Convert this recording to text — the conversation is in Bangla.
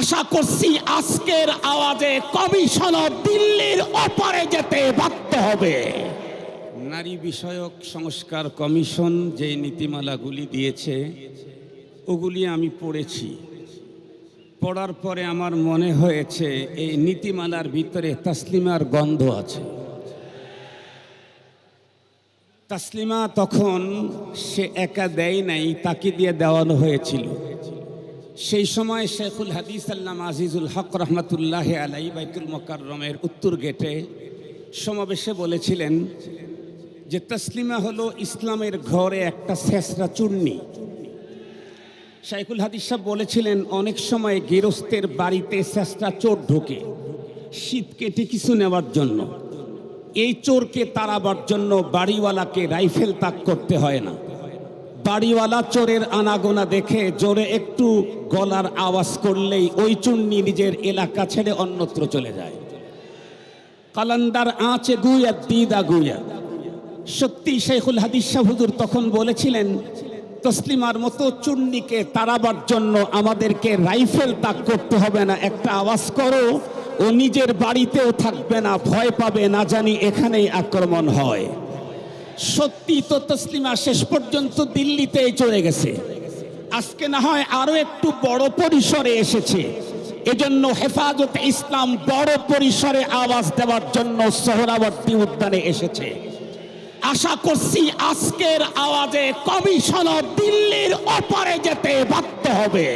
আশা করছি আজকের আওয়াজে কমিশনার দিল্লির অপারে যেতে বাধ্য হবে। নারী বিষয়ক সংস্কার কমিশন যে নীতিমালাগুলি দিয়েছে, ওগুলি আমি পড়েছি। পড়ার পরে আমার মনে হয়েছে এই নীতিমালার ভিতরে তাসলিমার গন্ধ আছে। তাসলিমা তখন সে একা দেয় নাই, তাকে দিয়ে দেওয়ানো হয়েছিল। সেই সময় শেখুল হাদিস আল্লাম আজিজুল হক রহমতুল্লাহ আলাই বাইতুল মোকাররমের উত্তর গেটে সমাবেশে বলেছিলেন যে তসলিমা হলো ইসলামের ঘরে একটা শেষরা চূর্ণি। শাইকুল হাদিস সাহেব বলেছিলেন, অনেক সময় গেরস্তের বাড়িতে শেষরা চোর ঢোকে, শীত কেটে কিছু নেওয়ার জন্য। এই চোরকে তাড়াবার জন্য বাড়িওয়ালাকে রাইফেল তাক করতে হয় না। বাড়িওয়ালা চোরের আনাগোনা দেখে জোরে একটু গলার আওয়াজ করলেই ওই চুন্নি নিজের এলাকা ছেড়ে অন্যত্র চলে যায়। কালান্দার আঁচে গুয়া দিদা গুয়া সত্যি শেখুল হাদিস শাহ হুজুর তখন বলেছিলেন, তসলিমার মতো চুন্নিকে তাড়াবার জন্য আমাদেরকে রাইফেল তাক করতে হবে না। একটা আওয়াজ করো, ও নিজের বাড়িতেও থাকবে না, ভয় পাবে, না জানি এখানেই আক্রমণ হয়। সত্যি তো তসলিমা শেষ পর্যন্ত দিল্লিতে চলে গেছে। আজকে না হয় আরও একটু বড় পরিসরে এসেছে। এজন্য হেফাজত ইসলাম বড় পরিসরে আওয়াজ দেওয়ার জন্য সোহরাবর্তী উদ্যানে এসেছে। আশা করছি আজকের আওয়াজে কমিশনার দিল্লির অপারে যেতে বাধ্য হবে।